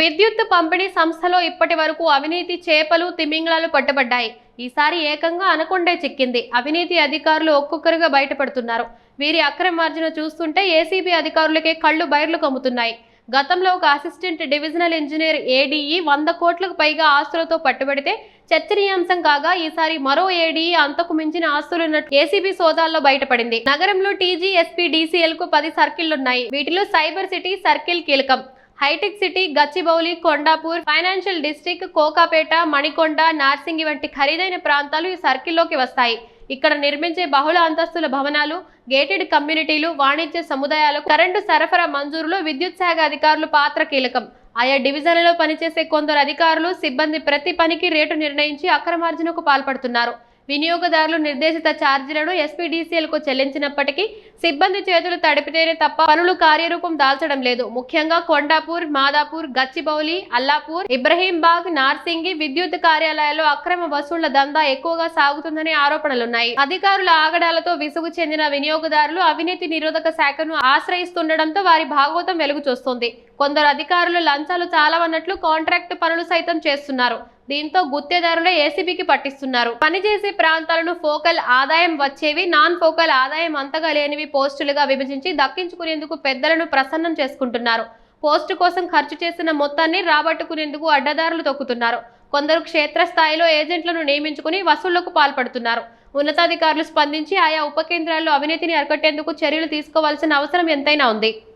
విద్యుత్ పంపిణీ సంస్థలో ఇప్పటి వరకు అవినీతి చేపలు తిమింగళాలు పట్టబడ్డాయి. ఈసారి ఏకంగా అనకొండే చిక్కింది. అవినీతి అధికారులు ఒక్కొక్కరుగా బయటపడుతున్నారు. వీరి అక్రమార్జన చూస్తుంటే ఏసీబీ అధికారులకే కళ్ళు బైర్లు కమ్ముతున్నాయి. గతంలో ఒక అసిస్టెంట్ డివిజనల్ ఇంజనీర్ ఏడీఈ వంద కోట్లకు పైగా ఆస్తులతో పట్టుబడితే చర్చనీయాంశం కాగా ఈసారి మరో ఏడీఈ అంతకు మించిన ఆస్తులున్నట్టు ఏసీబీ సోదాల్లో బయటపడింది. నగరంలో టీజీ ఎస్పీ డీసీఎల్కు పది సర్కిళ్ళున్నాయి. వీటిలో సైబర్ సిటీ సర్కిల్ కీలకం. Hitech City Gachibowli Kondapur Financial District Kokapet Manikonda Narsingi వంటి ఖరీదైన ప్రాంతాలు ఈ సర్కిల్లోకి వస్తాయి. ఇక్కడ నిర్మించే బహుళ అంతస్తుల భవనాలు గేటెడ్ కమ్యూనిటీలు వాణిజ్య సముదాయాలకు కరెంటు సరఫరా మంజూరులో విద్యుత్ శాఖ అధికారులు పాత్ర కీలకం. ఆయా డివిజన్లలో పనిచేసే కొందరు అధికారులు సిబ్బంది ప్రతి పనికి రేటు నిర్ణయించి అక్రమార్జనకు పాల్పడుతున్నారు. వినియోగదారులు నిర్దేశిత ఛార్జీలను ఎస్పీడీసీఎల్కు చెల్లించినప్పటికీ సిబ్బంది చేతులు తడిపితేనే తప్ప పనులు కార్యరూపం దాల్చడం లేదు. ముఖ్యంగా కొండాపూర్ మాదాపూర్ గచ్చిబౌలి అల్లాపూర్ ఇబ్రహీంబాగ్ నార్సింగి విద్యుత్ కార్యాలయాల్లో అక్రమ వసూళ్ళ దందా ఎక్కువగా సాగుతుందనే ఆరోపణలున్నాయి. అధికారుల ఆగడాలతో విసుగు చెందిన వినియోగదారులు అవినీతి నిరోధక శాఖను ఆశ్రయిస్తుండటంతో వారి భాగవతం వెలుగు చూస్తుంది కొందరు అధికారులు లంచాలు చాలవన్నట్లు కాంట్రాక్ట్ పనులు సైతం చేస్తున్నారు. దీంతో గుత్తేదారులే ఏసీబీకి పట్టిస్తున్నారు. పనిచేసే ప్రాంతాలను ఫోకల్ ఆదాయం వచ్చేవి నాన్ ఫోకల్ ఆదాయం అంతగా లేనివి పోస్టులుగా విభజించి దక్కించుకునేందుకు పెద్దలను ప్రసన్నం చేసుకుంటున్నారు. పోస్టు కోసం ఖర్చు చేసిన మొత్తాన్ని రాబట్టుకునేందుకు అడ్డదారులు తొక్కుతున్నారు. కొందరు క్షేత్రస్థాయిలో ఏజెంట్లను నియమించుకుని వసూళ్ళకు పాల్పడుతున్నారు. ఉన్నతాధికారులు స్పందించి ఆయా ఉప కేంద్రాల్లో అవినీతిని అరికట్టేందుకు చర్యలు తీసుకోవాల్సిన అవసరం ఎంతైనా ఉంది.